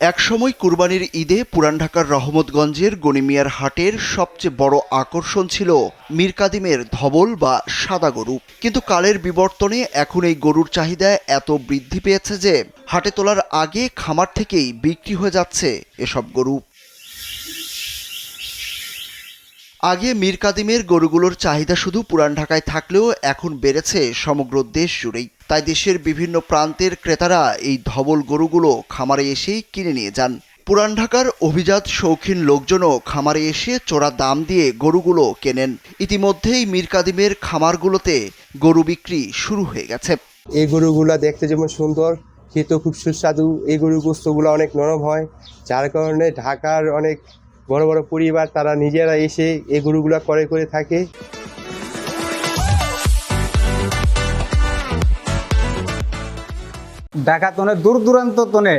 একসময় কুরবানির ঈদে পুরান ঢাকার রহমতগঞ্জের গনিমিয়ার হাটের সবচেয়ে বড় আকর্ষণ ছিল মীর কাদিমের ধবল বা সাদা গরু। কিন্তু কালের বিবর্তনে এখন এই গরুর চাহিদা এত বৃদ্ধি পেয়েছে যে হাটে তোলার আগে খামার থেকেই বিক্রি হয়ে যাচ্ছে এসব গরু। আগে মীর কাদিমের গরুগুলোর চাহিদা শুধু পুরান ঢাকায় থাকলেও এখন বেড়েছে সমগ্র দেশ জুড়েই। তাই দেশের বিভিন্ন প্রান্তের ক্রেতারা এই ধবল গরুগুলো খামারে এসেই কিনে নিয়ে যান। পুরান ঢাকার অভিজাত শৌখিন লোকজনও খামারে এসে চোরা দাম দিয়ে গরুগুলো কেনেন। ইতিমধ্যেই মীর কাদিমের খামারগুলোতে গরু বিক্রি শুরু হয়ে গেছে। এই গরুগুলা দেখতে যেমন সুন্দর, খেতেও খুব সুস্বাদু। এই গরু গোস্তগুলো অনেক নরম হয়, যার কারণে ঢাকার অনেক বড় বড় পরিবার তারা নিজেরা এসে এই গরুগুলা করে করে থাকে। ঢাকা তনে দূর দূরান্ত তনে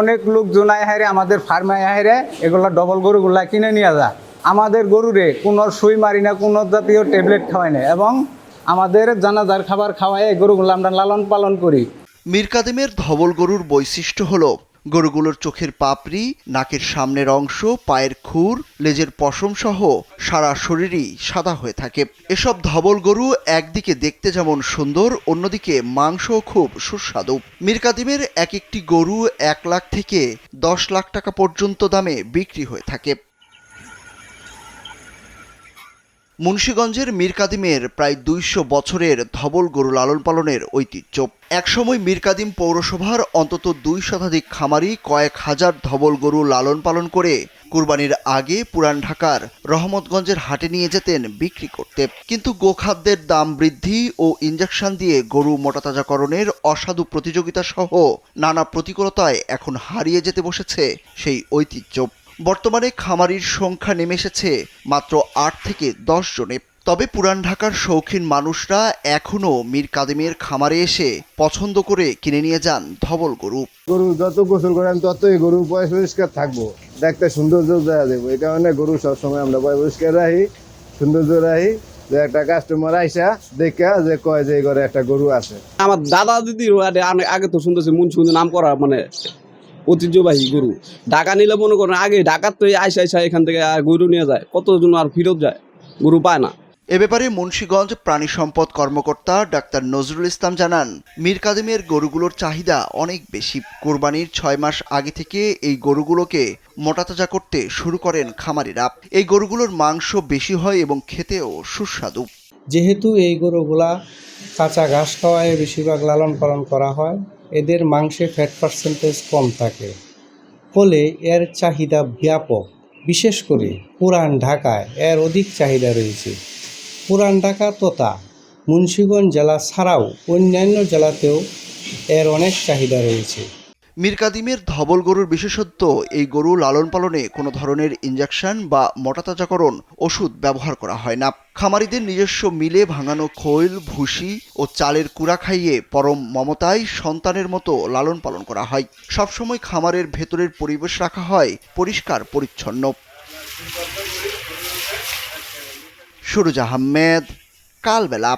অনেক। লোকজন আয় হারে আমাদের ফার্মে আয় হারে এগুলা ডবল গরুগুলা কিনে নিয়ে যা। আমাদের গরুরে কোনো সুই মারি না কোনো জাতীয় ট্যাবলেট খাওয়াই না এবং আমাদের জানাজার খাবার খাওয়াই এই গরুগুলো আমরা লালন পালন করি। মীর কাদিমের ধবল গরুর বৈশিষ্ট্য হল গরুগুলোর চোখের পাপড়ি, নাকের সামনের অংশ, পায়ের খুর, লেজের পশম সহ সারা শরীরই সাদা হয়ে থাকে। এসব ধবল গরু একদিকে দেখতে যেমন সুন্দর, অন্যদিকে মাংস খুব সুস্বাদু। মিরকাদিমের এক একটি গরু এক লাখ থেকে দশ লাখ টাকা পর্যন্ত দামে বিক্রি হয়ে থাকে। মুন্সীগঞ্জের মীর কাদিমের প্রায় দুইশো বছরের ধবল গরু লালন পালনের ঐতিহ্য। একসময় মীর কাদিম পৌরসভার অন্তত দুই শতাধিক খামারি কয়েক হাজার ধবল গরু লালন পালন করে কুরবানির আগে পুরান ঢাকার রহমতগঞ্জের হাটে নিয়ে যেতেন বিক্রি করতে। কিন্তু গোখাদ্যের দাম বৃদ্ধি ও ইঞ্জেকশন দিয়ে গরু মোটাতাজাকরণের অসাধু প্রতিযোগিতা সহ নানা প্রতিকূলতায় এখন হারিয়ে যেতে বসেছে সেই ঐতিহ্য। বর্তমানে খামারির সংখ্যা নেমে এসেছে মাত্র আট থেকে দশ জনে। তবে পুরান ঢাকার শৌখিন মানুষরা এখনও মীর কাদিমের খামারে এসে পছন্দ করে কিনে নিয়ে যান ধবল গরু। গরু যত গোসল করেন ততই গরু পয় পরিষ্কার থাকব। দেখতে সৌন্দর্য দেওয়া দেবো। এই কারণে গরু সবসময় আমরা পয় পরিষ্কার রাখি সৌন্দর্য রাখি। যে একটা কাস্টমার আইসা দেখা যে কয় যে এই ঘরে একটা গরু আছে। আমার দাদা দিদির আগে- আগে তো শুনতেছি মুন শুনতে নাম করা মানে ঐতিহ্যবাহী গরু। ঢাকা নিলে মনে করেন আগে ঢাকার তো আইসা আইসা এখান থেকে আর গরু নিয়ে যায় কতজন আর ফিরত যায়? গরু পায় না। এ ব্যাপারে মুন্সীগঞ্জ প্রাণী সম্পদ কর্মকর্তা ডাক্তার নজরুল ইসলাম জানান মীর কাদিমের গরুগুলোর চাহিদা অনেক বেশি। কোরবানির ছয় মাস আগে থেকে এই গরুগুলোকে মোটাতাজা করতে শুরু করেন খামারিরা। এই গরুগুলোর মাংস বেশি হয় এবং খেতেও সুস্বাদু। যেহেতু এই গরুগুলা কাঁচা ঘাস খাওয়ায় বেশিরভাগ লালন পালন করা হয় এদের মাংসে ফ্যাট পার্সেন্টেজ কম থাকে। ফলে এর চাহিদা ব্যাপক। বিশেষ করে পুরান ঢাকায় এর অধিক চাহিদা রয়েছে। পুরান ঢাকা তথা মুন্সিগঞ্জ জেলা ছাড়াও অন্যান্য জেলাতেও এর অনেক চাহিদা রয়েছে। মিরকাদিমের ধবল গরুর বিশেষত্ব, এই গরু লালন পালনে কোনো ধরনের ইঞ্জেকশন বা মোটাতাজাকরণ ওষুধ ব্যবহার করা হয় না। খামারিদের নিজস্ব মিলে ভাঙানো খৈল, ভুসি ও চালের কুড়া খাইয়ে পরম মমতায় সন্তানের মতো লালন পালন করা হয়। সবসময় খামারের ভেতরের পরিবেশ রাখা হয় পরিষ্কার, পরিচ্ছন্ন। সুরুজ আহমেদ, কালবেলা।